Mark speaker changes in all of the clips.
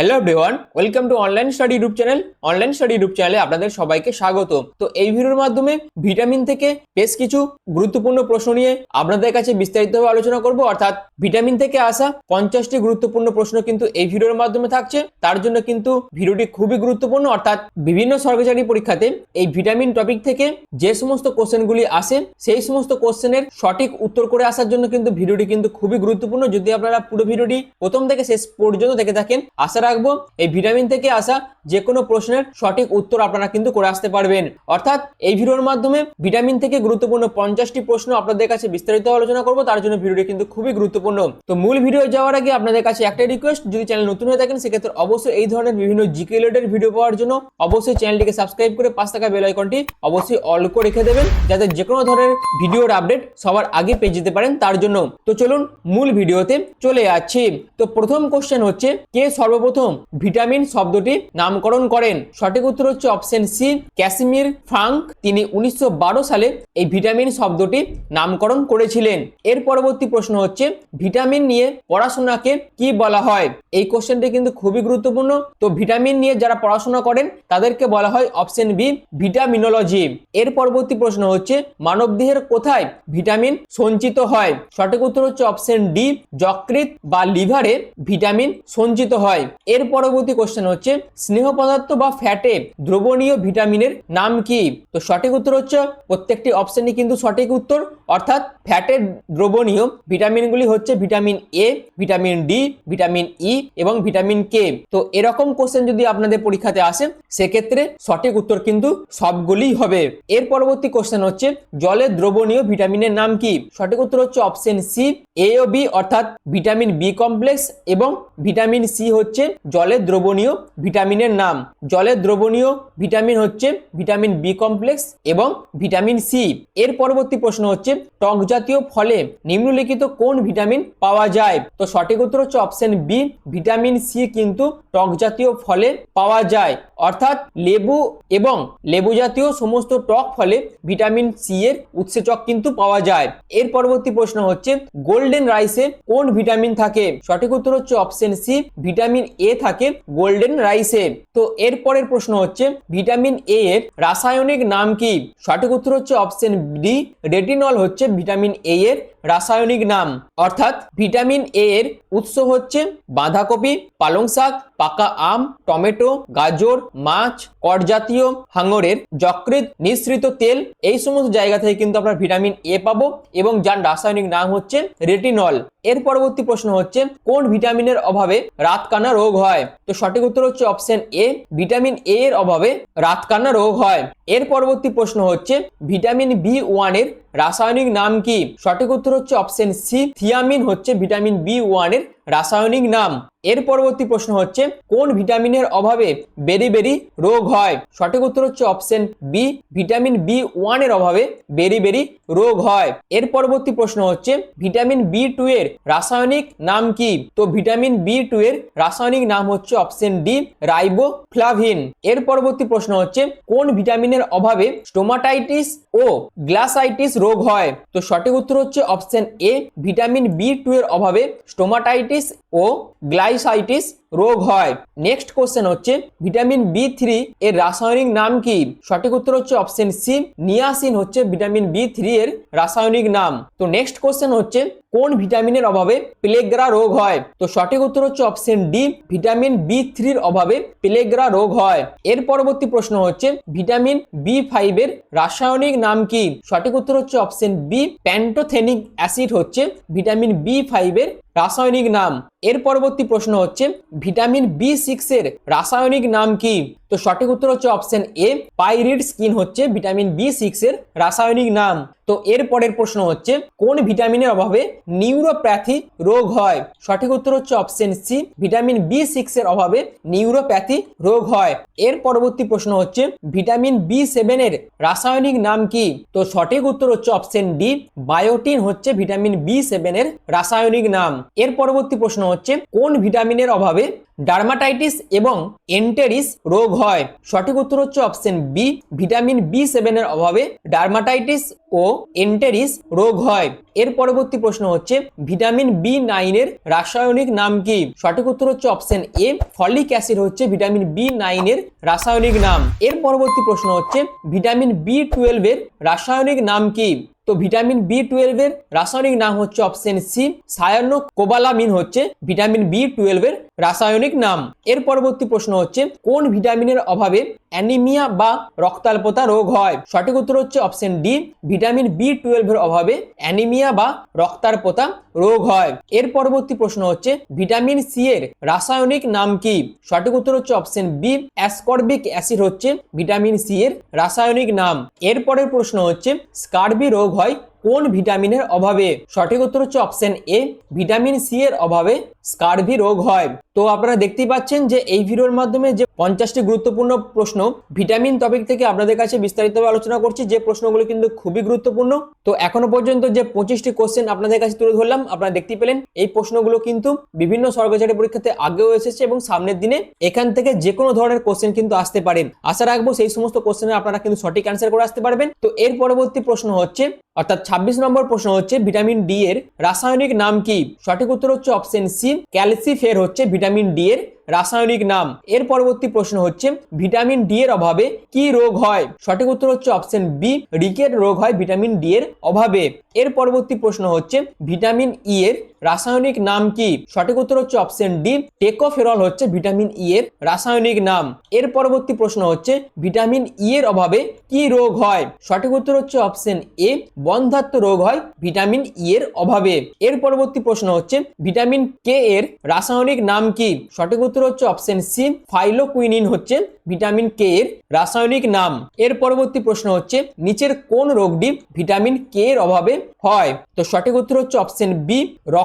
Speaker 1: Hello everyone welcome to online study group channel online study group চ্যানেলে আপনাদের সবাইকে স্বাগত। তো এই ভিডিওর মাধ্যমে ভিটামিন থেকে বেশ কিছু গুরুত্বপূর্ণ প্রশ্ন নিয়ে আপনাদের কাছে বিস্তারিতভাবে আলোচনা করব। অর্থাৎ ভিটামিন থেকে আসা পঞ্চাশটি গুরুত্বপূর্ণ প্রশ্ন কিন্তু এই ভিডিওর মাধ্যমে থাকছে। তার জন্য কিন্তু ভিডিওটি খুবই গুরুত্বপূর্ণ। অর্থাৎ বিভিন্ন সরকারি পরীক্ষাতে এই ভিটামিন টপিক থেকে যে সমস্ত কোশ্চেনগুলি আসে, সেই সমস্ত কোশ্চেনের সঠিক উত্তর করে আসার জন্য কিন্তু ভিডিওটি কিন্তু খুবই গুরুত্বপূর্ণ। যদি আপনারা পুরো ভিডিওটি প্রথম থেকে শেষ পর্যন্ত দেখে থাকেন, আশা রাখব। এই ভিটামিন থেকে আসা যে কোনো প্রশ্নের সঠিক উত্তর আপনারা কিন্তু করে আসতে পারবেন। অর্থাৎ এই ভিডিওর মাধ্যমে ভিটামিন থেকে গুরুত্বপূর্ণ পঞ্চাশটি প্রশ্ন আপনাদের কাছে বিস্তারিত আলোচনা করব, তার জন্য ভিডিওটি কিন্তু খুবই গুরুত্বপূর্ণ। তো মূল ভিডিও যাওয়ার আগে আপনাদের কাছে একটাই রিকোয়েস্ট যদি চ্যানেল নতুন হয়ে থাকেন, সেক্ষেত্রে অবশ্যই এই ধরনের বিভিন্ন জিকে রিলেটেড ভিডিও পাওয়ার জন্য অবশ্যই চ্যানেলটিকে সাবস্ক্রাইব করে পাঁচ টাকা বেল আইকনটি অবশ্যই অল করে রেখে দেবেন, যাতে যে কোনো ধরনের ভিডিওর আপডেট সবার আগে পেয়ে যেতে পারেন তার জন্য। তো চলুন মূল ভিডিওতে চলে যাচ্ছি। তো প্রথম কোশ্চেন হচ্ছে, কে সর্বপ্রথম ভিটামিন শব্দটি নামকরণ করেন। সঠিক উত্তর হচ্ছে অপশন সি ক্যাসিমির ফ্রাঙ্ক তিনি উনিশশো বারো সালে এই ভিটামিন শব্দটি নামকরণ করেছিলেন। এর পরবর্তী প্রশ্ন হচ্ছে, ভিটামিন নিয়ে পড়াশোনাকে কি বলা হয়? এই কোশ্চেনটি কিন্তু খুবই গুরুত্বপূর্ণ। তো ভিটামিন নিয়ে যারা পড়াশোনা করেন, তাদেরকে বলা হয় অপশন বি, ভিটামিনোলজি। এর পরবর্তী প্রশ্ন হচ্ছে, মানবদেহের কোথায় ভিটামিন সঞ্চিত হয়? সঠিক উত্তর হচ্ছে অপশন ডি যকৃত বা লিভারে ভিটামিন সঞ্চিত হয়। এর পরবর্তী কোশ্চেন হচ্ছে, স্নেহ পদার্থ বা ফ্যাটে দ্রবণীয় ভিটামিনের নাম কি? তো সঠিক উত্তর হচ্ছে, প্রত্যেকটি অপশনই কিন্তু সঠিক উত্তর। অর্থাৎ ফ্যাটের দ্রবণীয় ভিটামিনগুলি হচ্ছে vitamin A vitamin D vitamin E এবং ভিটামিন কে তো এরকম কোশ্চেন যদি আপনাদের পরীক্ষাতে আসে, সেক্ষেত্রে সঠিক উত্তর কিন্তু সবগুলিই হবে। এর পরবর্তী কোশ্চেন হচ্ছে জলে দ্রবণীয় ভিটামিনের নাম কি? সঠিক উত্তর হচ্ছে অপশন সি এ ও বি অর্থাৎ ভিটামিন বি কমপ্লেক্স এবং ভিটামিন সি হচ্ছে জলের দ্রবণীয় ভিটামিনের নাম। জলের দ্রবণীয় ভিটামিন হচ্ছে ভিটামিন বি কমপ্লেক্স এবং ভিটামিন সি এর পরবর্তী প্রশ্ন হচ্ছে টক জাতীয় ফলে নিম্নলিখিত কোন ভিটামিন পাওয়া যায়? তো সঠিক উত্তর হচ্ছে অপশন বি ভিটামিন সি কিন্তু টক জাতীয় ফলে পাওয়া যায়। অর্থাৎ লেবু এবং লেবু জাতীয় সমস্ত টক ফলে ভিটামিন সি এর উৎসেচক কিন্তু পাওয়া যায়। এর পরবর্তী প্রশ্ন হচ্ছে গোল্ডেন রাইসে কোন ভিটামিন থাকে? সঠিক উত্তর হচ্ছে অপশন সি ভিটামিন এ থাকে গোল্ডেন রাইসে তো এর পরের প্রশ্ন হচ্ছে ভিটামিন এ এর রাসায়নিক নাম কি? সঠিক উত্তর হচ্ছে অপশন ডি রেটিনল হচ্ছে ভিটামিন এ এর রাসায়নিক নাম। অর্থাৎ ভিটামিন এ এর উৎস হচ্ছে বাঁধাকপি, পালং শাক, পাকা আম, টমেটো, গাজর, মাছ কট জাতীয় হাঙরের যকৃত নিঃসৃত তেল। এই সমস্ত জায়গা থেকে কিন্তু আমরা ভিটামিন এ পাবো এবং যার রাসায়নিক নাম হচ্ছে রেটিনল। এর পরবর্তী প্রশ্ন হচ্ছে, কোন ভিটামিনের অভাবে রাতকানা রোগ হয়? তো সঠিক উত্তর হচ্ছে অপশন এ ভিটামিন এ এর অভাবে রাতকানা রোগ হয়। এর পরবর্তী প্রশ্ন হচ্ছে, ভিটামিন বি ওয়ানের রাসায়নিক নাম কি? সঠিক উত্তর হচ্ছে অপশন সি থিয়ামিন হচ্ছে ভিটামিন বি ওয়ানের রাসায়নিক নাম। এর পরবর্তী প্রশ্ন হচ্ছে, কোন ভিটামিনের অভাবে বেরি বেরি রোগ হয়? সঠিক উত্তর হচ্ছে অপশন বি, ভিটামিন বি ওয়ানের অভাবে বেরি বেরি রোগ হয়। এর পরবর্তী প্রশ্ন হচ্ছে, ভিটামিন বি টু এর রাসায়নিক নাম কি? তো ভিটামিন বি টু এর রাসায়নিক নাম হচ্ছে অপশন ডি, রাইবোফ্লাভিন। এর পরবর্তী প্রশ্ন হচ্ছে, কোন ভিটামিনের অভাবে স্টোমাটাইটিস ও গ্লাসাইটিস রোগ হয়? তো সঠিক উত্তর হচ্ছে option A, vitamin B two এর অভাবে স্টোমাটাইটিস ও গ্লাইসাইটিস রোগ হয়। নেক্সট কোশ্চেন হচ্ছে, ভিটামিন বি থ্রি এর রাসায়নিক নাম কি? সঠিক উত্তর হচ্ছে অপশন সি। নিয়াসিন হচ্ছে ভিটামিন বি থ্রি এর রাসায়নিক নাম। তো নেক্সট কোশ্চেন হচ্ছে, কোন ভিটামিনের অভাবে প্লেগ্রা রোগ হয়? তো সঠিক উত্তর হচ্ছে অপশন ডি, ভিটামিন বি থ্রির অভাবে প্লেগ্রা রোগ হয়। এর পরবর্তী প্রশ্ন হচ্ছে, ভিটামিন বি ফাইভের রাসায়নিক নাম কি? সঠিক উত্তর হচ্ছে অপশন বি, প্যান্টোথেনিক অ্যাসিড হচ্ছে ভিটামিন বি ফাইভের রাসায়নিক নাম। নাম এর পরবর্তী প্রশ্ন হচ্ছে, ভিটামিন বি সিক্স এর রাসায়নিক নাম কি? তো সঠিক উত্তর হচ্ছে অপশন এ, পাইরিড স্কিন হচ্ছে ভিটামিন বি সিক্স এর রাসায়নিক নাম। তো এর পরের প্রশ্ন হচ্ছে, কোন ভিটামিনের অভাবে নিউরোপ্যাথি রোগ হয়? সঠিক উত্তর হচ্ছে option C, vitamin B six এর অভাবে নিউরোপ্যাথি রোগ হয়। এর পরবর্তী প্রশ্ন হচ্ছে, ভিটামিন বি সেভেনের রাসায়নিক নাম কি? তো সঠিক উত্তর হচ্ছে অপশন ডি, বায়োটিন হচ্ছে ভিটামিন বি সেভেনের রাসায়নিক নাম। এর পরবর্তী প্রশ্ন হচ্ছে কোন ভিটামিনের অভাবে ডার্মাটাইটিস এবং এন্টেরিস রোগ হয়? সঠিক উত্তর হচ্ছে অপশন বি ভিটামিন বি সেভেনের অভাবে ডার্মাটাইটিস ও এন্টেরিস রোগ হয়। এর পরবর্তী প্রশ্ন হচ্ছে, ভিটামিন বি নাইনের রাসায়নিক নাম কি? সঠিক উত্তর হচ্ছে অপশন এ ফলিক অ্যাসিড হচ্ছে ভিটামিন বি নাইনের রাসায়নিক নাম। এর পরবর্তী প্রশ্ন হচ্ছে, ভিটামিন বি টুয়েলভের রাসায়নিক নাম কি? তো ভিটামিন বি টুয়েলভের রাসায়নিক নাম হচ্ছে অপশন সি সায়ানো কোবালামিন হচ্ছে ভিটামিন বি টুয়েলভের রাসায়নিক নাম। এর পরবর্তী প্রশ্ন হচ্ছে, কোন ভিটামিনের অভাবে অ্যানিমিয়া বা রক্তাল্পতা রোগ হয়? সঠিক উত্তর হচ্ছে অপশন ডি, ভিটামিন বি টুয়েলভের অভাবে অ্যানিমিয়া বা রক্তাল্পতা রোগ হয়। এর পরবর্তী প্রশ্ন হচ্ছে, ভিটামিন সি এর রাসায়নিক নাম কি? সঠিক উত্তর হচ্ছে অপশন বি, অ্যাসকর্বিক অ্যাসিড হচ্ছে ভিটামিন সি এর রাসায়নিক নাম। এর পরের প্রশ্ন হচ্ছে, স্কার্বি রোগ হয় কোন ভিটামিনের অভাবে? সঠিক উত্তর হচ্ছে অপশন এ ভিটামিন সি এর অভাবে স্কারভি রোগ হয়। তো আপনারা দেখতেই পাচ্ছেন যে এই ভিডিওর মাধ্যমে যে পঞ্চাশটি গুরুত্বপূর্ণ প্রশ্ন, ভিটামিন টপিক থেকে আপনাদের কাছে বিস্তারিতভাবে আলোচনা করছি, যে প্রশ্নগুলো কিন্তু খুবই গুরুত্বপূর্ণ। তো এখনও পর্যন্ত যে পঁচিশটি কোশ্চেন আপনাদের কাছে তুলে ধরলাম, আপনারা দেখতেই পেলেন এই প্রশ্নগুলো কিন্তু বিভিন্ন সরকারি পরীক্ষাতে আগেও এসেছে এবং সামনের দিনে এখান থেকে যে কোনো ধরনের কোশ্চেন কিন্তু আসতে পারে। আশা রাখব সেই সমস্ত কোশ্চেনের আপনারা কিন্তু সঠিক অ্যান্সার করে আসতে পারবেন। তো এর পরবর্তী প্রশ্ন হচ্ছে, অর্থাৎ ছাব্বিশ নম্বর প্রশ্ন হচ্ছে, ভিটামিন ডি এর রাসায়নিক নাম কি? সঠিক উত্তর হচ্ছে অপশন সি ক্যালসিফের হচ্ছে ভিটামিন ডি এর রাসায়নিক নাম। এর পরবর্তী প্রশ্ন হচ্ছে, ভিটামিন ডি এর অভাবে কি রোগ হয়? সঠিক উত্তর হচ্ছে অপশন বি, রিকেট রোগ হয় ভিটামিন ডি এর অভাবে। এর পরবর্তী প্রশ্ন হচ্ছে, ভিটামিন ই এর রাসায়নিক নাম কি? সঠিক উত্তর হচ্ছে অপশন ডি টেকোফেরল হচ্ছে ভিটামিন ই এর রাসায়নিক নাম। এর পরবর্তী প্রশ্ন হচ্ছে ভিটামিন ই এর অভাবে কি রোগ হয়? সঠিক উত্তর হচ্ছে অপশন এ বন্ধাত্ম রোগ হয় ভিটামিন ই এর অভাবে। এর পরবর্তী প্রশ্ন হচ্ছে ভিটামিন কে এর রাসায়নিক নাম কি? সঠিক উত্তর হচ্ছে অপশন সি ফাইলোকুইনিন হচ্ছে ভিটামিন কে এর রাসায়নিক নাম। এর পরবর্তী প্রশ্ন হচ্ছে, নিচের কোন রোগটি ভিটামিন কে এর অভাবে হয়? তো সঠিক উত্তর হচ্ছে অপশন বি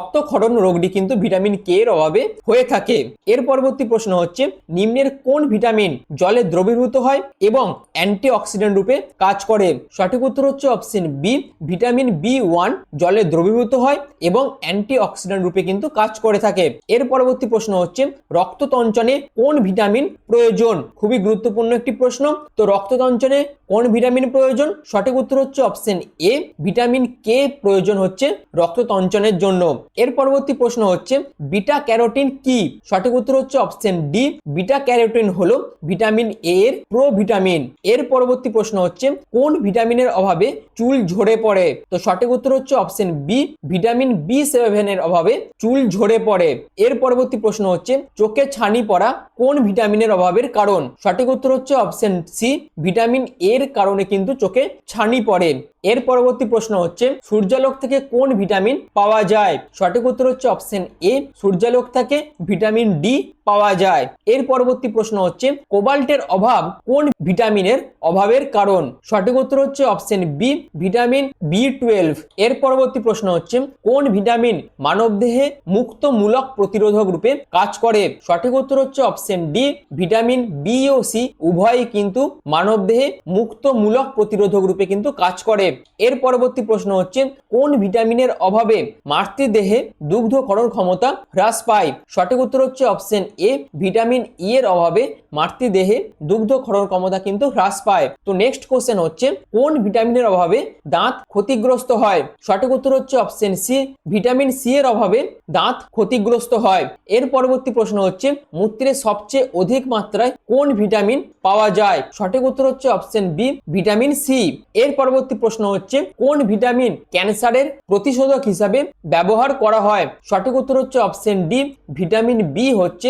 Speaker 1: রক্তক্ষরণ রোগটি কিন্তু ভিটামিন কে এর অভাবে হয়ে থাকে। এর পরবর্তী প্রশ্ন হচ্ছে, নিম্নের কোন ভিটামিন জলে দ্রবীভূত হয় এবং অ্যান্টিঅক্সিডেন্ট রূপে কাজ করে? সঠিক উত্তর হচ্ছে option B vitamin B one জলে দ্রবীভূত হয় এবং অ্যান্টিঅক্সিডেন্ট রূপে কিন্তু কাজ করে থাকে। এর পরবর্তী প্রশ্ন হচ্ছে, রক্ততঞ্চনে কোন ভিটামিন প্রয়োজন? খুবই গুরুত্বপূর্ণ একটি প্রশ্ন। তো রক্ততঞ্চনে কোন ভিটামিন প্রয়োজন? সঠিক উত্তর হচ্ছে অপশন এ। ভিটামিন কে প্রয়োজন হচ্ছে রক্ত তঞ্চনের জন্য। এর পরবর্তী প্রশ্ন হচ্ছে বিটা ক্যারোটিন কি? সঠিক উত্তর হচ্ছে অপশন ডি। বিটা ক্যারোটিন হলো ভিটামিন এ এর প্রো ভিটামিন এর পরবর্তী প্রশ্ন হচ্ছে, কোন ভিটামিনের অভাবে চুল ঝরে পড়ে? তো সঠিক উত্তর হচ্ছে অপশন বি। ভিটামিন বি সেভেনের অভাবে চুল ঝরে পড়ে। এর পরবর্তী প্রশ্ন হচ্ছে, চোখে ছানি পড়া কোন ভিটামিনের অভাবের কারণ? সঠিক উত্তর হচ্ছে অপশন সি। ভিটামিন এর কারণে কিন্তু চোখে ছানি পড়ে। এর পরবর্তী প্রশ্ন হচ্ছে, সূর্যালোক থেকে কোন ভিটামিন পাওয়া যায়? সঠিক উত্তর হচ্ছে অপশন এ, সূর্যালোক থেকে ভিটামিন ডি পাওয়া যায়। এর পরবর্তী প্রশ্ন হচ্ছে, কোবাল্টের অভাব কোন ভিটামিনের অভাবের কারণ? সঠিক উত্তর হচ্ছে option B, vitamin B twelve. এর পরবর্তী প্রশ্ন হচ্ছে, কোন ভিটামিন মানবদেহে মুক্তমূলক প্রতিরোধক রূপে কাজ করে? সঠিক উত্তর হচ্ছে অপশন ডি, ভিটামিন বি ও সি। উভয়ই কিন্তু মানবদেহে মুক্তমূলক প্রতিরোধক রূপে কিন্তু কাজ করে। এর পরবর্তী প্রশ্ন হচ্ছে, কোন ভিটামিনের অভাবে মাতৃদেহে দুগ্ধকরণ ক্ষমতা হ্রাস পায়? সঠিক উত্তর হচ্ছে অপশন এ, ভিটামিন ই এর অভাবে মাতৃদেহে দুগ্ধ ক্ষরণ ক্ষমতা কিন্তু হ্রাস পায়। তো নেক্সট কোশ্চেন হচ্ছে, কোন ভিটামিনের অভাবে দাঁত ক্ষতিগ্রস্ত হয়? সঠিক উত্তর হচ্ছে অপশন সি ভিটামিন সি এর অভাবে দাঁত ক্ষতিগ্রস্ত হয়। এর পরবর্তী প্রশ্ন হচ্ছে, মূত্রে সবচেয়ে অধিক মাত্রায় কোন ভিটামিন পাওয়া যায়? সঠিক উত্তর হচ্ছে অপশন বি ভিটামিন সি এর পরবর্তী প্রশ্ন হচ্ছে, কোন ভিটামিন ক্যান্সারের প্রতিষেধক হিসাবে ব্যবহার করা হয়? সঠিক উত্তর হচ্ছে অপশন ডি ভিটামিন বি হচ্ছে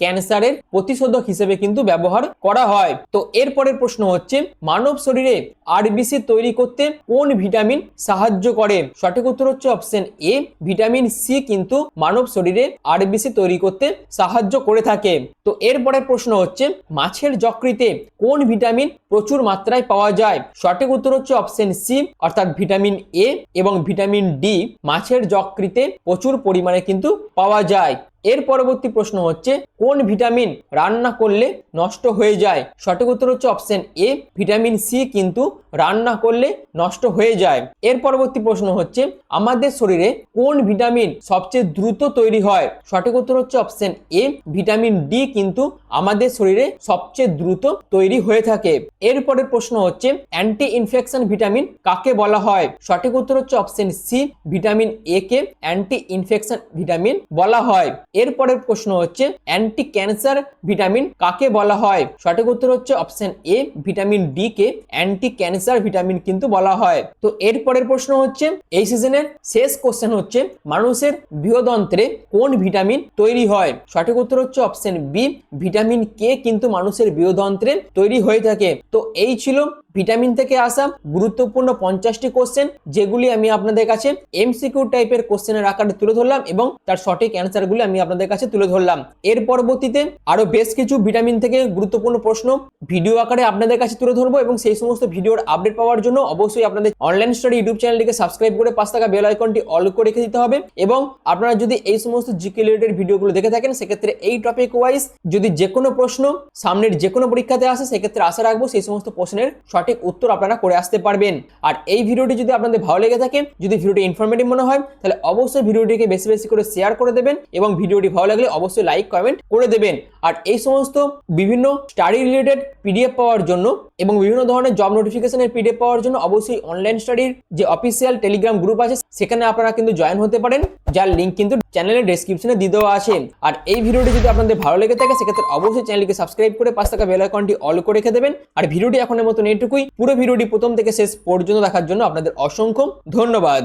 Speaker 1: ক্যান্সারের প্রতিষেধক হিসেবে কিন্তু ব্যবহার করা হয়। তো এরপরের প্রশ্ন হচ্ছে, মানব শরীরে আরবিসি তৈরি করতে কোন ভিটামিন সাহায্য করে? সঠিক উত্তর হচ্ছে অপশন এ ভিটামিন সি কিন্তু মানব শরীরে আরবিসি তৈরি করতে সাহায্য করে থাকে। তো এরপরের প্রশ্ন হচ্ছে, মাছের যকৃতে কোন ভিটামিন প্রচুর মাত্রায় পাওয়া যায়? সঠিক উত্তর হচ্ছে অপশন সি অর্থাৎ ভিটামিন এ এবং ভিটামিন ডি মাছের যকৃতে প্রচুর পরিমাণে কিন্তু পাওয়া যায়। এর পরবর্তী প্রশ্ন হচ্ছে কোন ভিটামিন রান্না করলে নষ্ট হয়ে যায়? সঠিক উত্তর হচ্ছে অপশন এ ভিটামিন সি কিন্তু রান্না করলে নষ্ট হয়ে যায়। এর পরবর্তী প্রশ্ন হচ্ছে, আমাদের শরীরে কোন ভিটামিন সবচেয়ে দ্রুত তৈরি হয়? সঠিক উত্তর হচ্ছে অপশন এ ভিটামিন ডি কিন্তু আমাদের শরীরে সবচেয়ে দ্রুত তৈরি হয়ে থাকে। এরপরের প্রশ্ন হচ্ছে অ্যান্টি ইনফেকশন ভিটামিন কাকে বলা হয়? সঠিক উত্তর হচ্ছে অপশন সি ভিটামিন এ কে অ্যান্টি ইনফেকশন ভিটামিন বলা হয়। এরপরের প্রশ্ন হচ্ছে অ্যান্টি ক্যান্সার ভিটামিন কাকে বলা হয়? সঠিক উত্তর হচ্ছে অপশন এ, ভিটামিন ডি কে। অ্যান্টি ক্যান্সার ভিটামিন কিন্তু বলা হয়। তো এরপরের প্রশ্ন হচ্ছে, এই সিজনের শেষ কোশ্চেন হচ্ছে, মানুষের বৃহদন্ত্রে কোন ভিটামিন তৈরি হয়? সঠিক উত্তর হচ্ছে অপশন বি, ভিটামিন কে কিন্তু মানুষের বৃহদন্ত্রে তৈরি হয়ে থাকে। তো এই ছিল ভিটামিন থেকে আসা গুরুত্বপূর্ণ পঞ্চাশটি কোশ্চেন যেগুলি আমি আপনাদের কাছে এমসিকিউ টাইপের কোশ্চেনের আকারে তুলে ধরলাম এবং তার সঠিক অ্যান্সারগুলি আমি আপনাদের কাছে তুলে ধরলাম। এর পরবর্তীতে আরও বেশ কিছু ভিটামিন থেকে গুরুত্বপূর্ণ প্রশ্ন ভিডিও আকারে আপনাদের কাছে তুলে ধরবো এবং সেই সমস্ত ভিডিওর আপডেট পাওয়ার জন্য অবশ্যই আপনাদের অনলাইন স্টাডি ইউটিউব চ্যানেলটিকে সাবস্ক্রাইব করে পাঁচ টাকা বেল আইকনটি অল করে রেখে দিতে হবে এবং আপনারা যদি এই সমস্ত জিকে রিলেটেড ভিডিওগুলো দেখে থাকেন, সেক্ষেত্রে এই টপিক ওয়াইজ যদি যে কোনো প্রশ্ন সামনের যে কোনো পরীক্ষাতে আসে, সেক্ষেত্রে আশা রাখব সেই সমস্ত প্রশ্নের উত্তর আপনারা করে আসতে পারবেন। আর এই ভিডিওটি যদি আপনাদের ভালো লেগে থাকে, যদি ভিডিওটি ইনফরমেটিভ মনে হয়, তাহলে অবশ্যই ভিডিওটিকে বেশি বেশি করে শেয়ার করে দেবেন এবং ভিডিওটি ভালো লাগলে অবশ্যই লাইক কমেন্ট করে দেবেন। আর এই সমস্ত বিভিন্ন স্টাডি রিলেটেড পিডিএফ পাওয়ার জন্য এবং বিভিন্ন ধরনের জব নোটিফিকেশনের পিডিএফ পাওয়ার জন্য অবশ্যই অনলাইন স্টাডির যে অফিসিয়াল টেলিগ্রাম গ্রুপ আছে সেখানে আপনারা কিন্তু জয়েন হতে পারেন, যার লিঙ্ক কিন্তু চ্যানেলের ডেসক্রিপশনে দিয়ে দেওয়া আছে। আর এই ভিডিওটি যদি আপনাদের ভালো লেগে থাকে, সেক্ষেত্রে অবশ্যই চ্যানেলকে সাবস্ক্রাইব করে পাঁচ টাকা বেল আইকনটি অল করে রেখে দেবেন। আর ভিডিওটি এখনের মতন এটুকুই পুরো ভিডিওটি প্রথম থেকে শেষ পর্যন্ত দেখার জন্য আপনাদের অসংখ্য ধন্যবাদ।